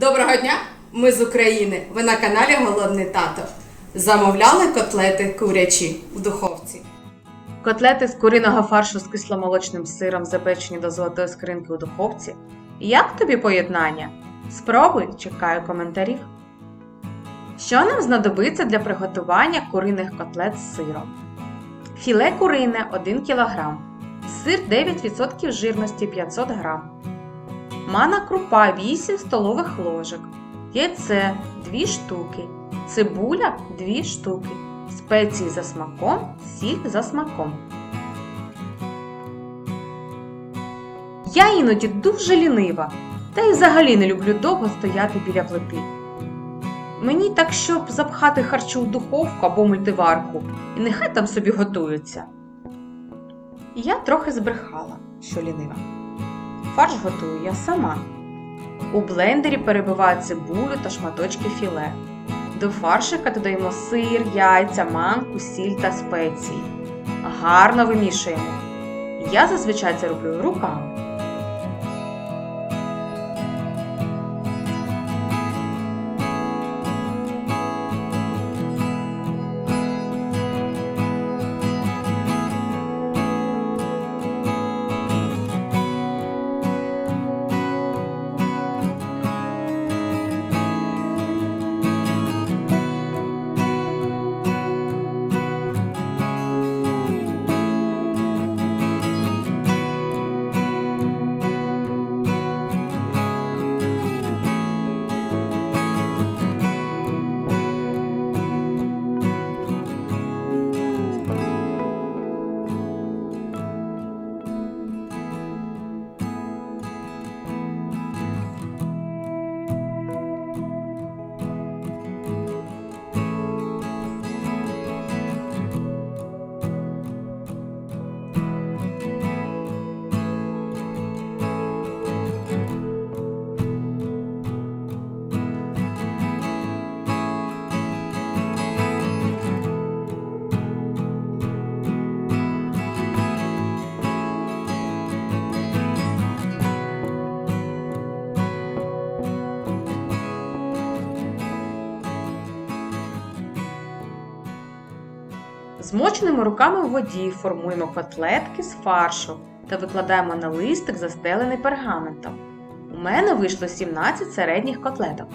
Доброго дня! Ми з України. Ви на каналі Голодний Тато. Замовляли котлети курячі в духовці. Котлети з куриного фаршу з кисломолочним сиром, запечені до золотої скринки у духовці. Як тобі поєднання? Спробуй, чекаю коментарів. Що нам знадобиться для приготування куриних котлет з сиром? Філе курине 1 кг, сир 9% жирності 500 г, мана крупа 8 столових ложок, яйце 2 штуки, цибуля 2 штуки, спеції за смаком, сіль за смаком. Я іноді дуже лінива, та й взагалі не люблю довго стояти біля плити. Мені так, щоб запхати харчу в духовку або мультиварку, і нехай там собі готуються. Я трохи збрехала, що лінива. Фарш готую я сама. У блендері перебиваю цибулю та шматочки філе. До фаршика додаємо сир, яйця, манку, сіль та спеції. Гарно вимішуємо. Я зазвичай це роблю руками. Змоченими руками в воді формуємо котлетки з фаршу та викладаємо на листик, застелений пергаментом. У мене вийшло 17 середніх котлеток.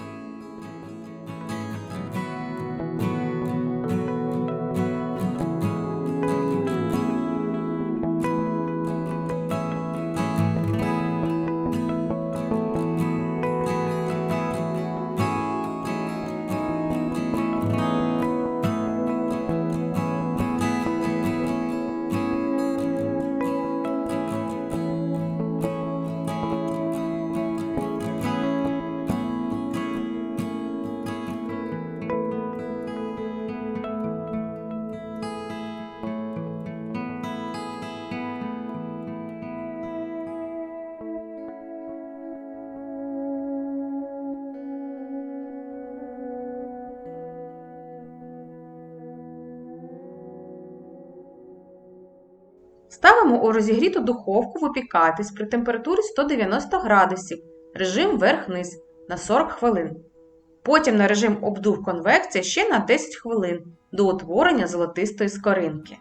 Ставимо у розігріту духовку випікатись при температурі 190 градусів, режим верх-низ на 40 хвилин. Потім на режим обдув конвекція ще на 10 хвилин до утворення золотистої скоринки.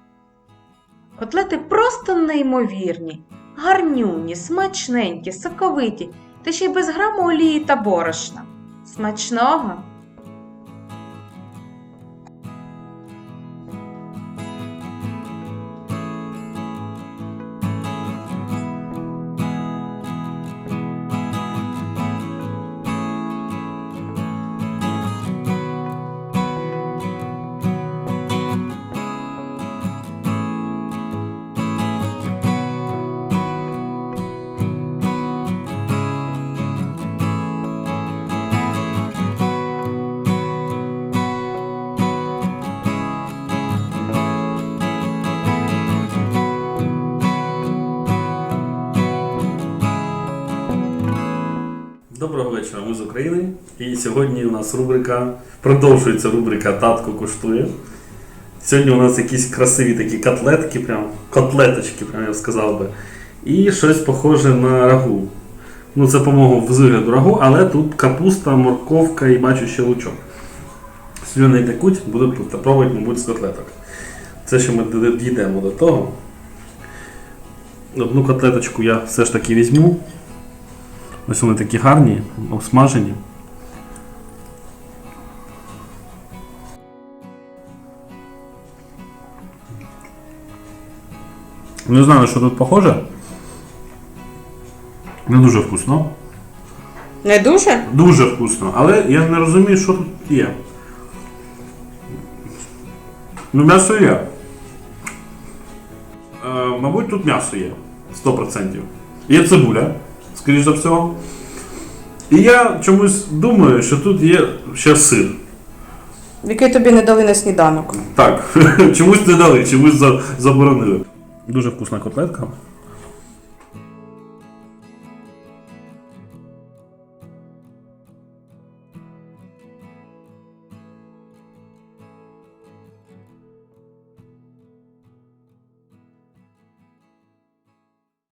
Котлети просто неймовірні, гарнюні, смачненькі, соковиті та ще й без граму олії та борошна. Смачного! Вечора, ми з України. І сьогодні у нас рубрика, продовжується рубрика Татко куштує. Сьогодні у нас якісь красиві такі котлетки, прям, котлеточки, прям я б сказав би. І щось похоже на рагу. Ну, це по-моєму з вигляду рагу, але тут капуста, морковка і бачу ще лучок. Слюни текуть, буду пробувати, мабуть, з котлеток. Це ще ми дійдемо до того. Одну котлеточку я все ж таки візьму. Ось вони такі гарні, обсмажені. Не знаю, що тут похоже. Не дуже вкусно. Не дуже? Дуже вкусно, але я не розумію, що тут є. Ну, м'ясо є. Е, мабуть, тут м'ясо є. 100%. Є цибуля, скоріш за всього. І я чомусь думаю, що тут є ще сир. Який тобі не дали на сніданок. Так, чомусь не дали, чомусь заборонили. Дуже вкусна котлетка.